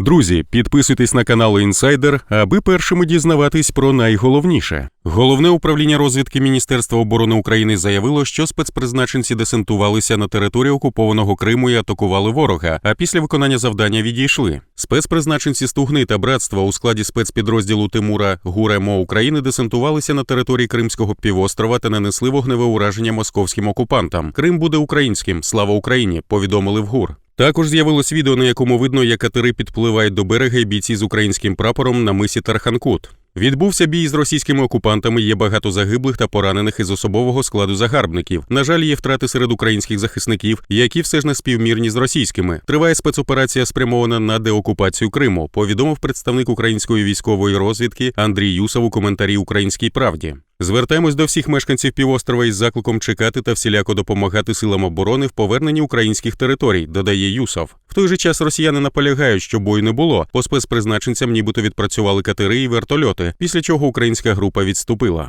Друзі, підписуйтесь на канал Інсайдер, аби першими дізнаватись про найголовніше. Головне управління розвідки Міністерства оборони України заявило, що спецпризначенці десантувалися на територію окупованого Криму і атакували ворога, а після виконання завдання відійшли. Спецпризначенці Стугни та братства у складі спецпідрозділу Тимура Гуремо України десантувалися на території Кримського півострова та нанесли вогневе ураження московським окупантам. Крим буде українським. Слава Україні! повідомили в ГУР. Також з'явилось відео, на якому видно, як катери підпливають до берега і бійці з українським прапором на мисі Тарханкут. Відбувся бій з російськими окупантами. Є багато загиблих та поранених із особового складу загарбників. На жаль, є втрати серед українських захисників, які все ж не співмірні з російськими. Триває спецоперація, спрямована на деокупацію Криму. Повідомив представник української військової розвідки Андрій Юсов у коментарі Українській правді. Звертаємось до всіх мешканців півострова із закликом чекати та всіляко допомагати силам оборони в поверненні українських територій, додає Юсов. В той же час росіяни наполягають, що бою не було. По спецпризначенцям нібито відпрацювали катери і вертольоти, після чого українська група відступила.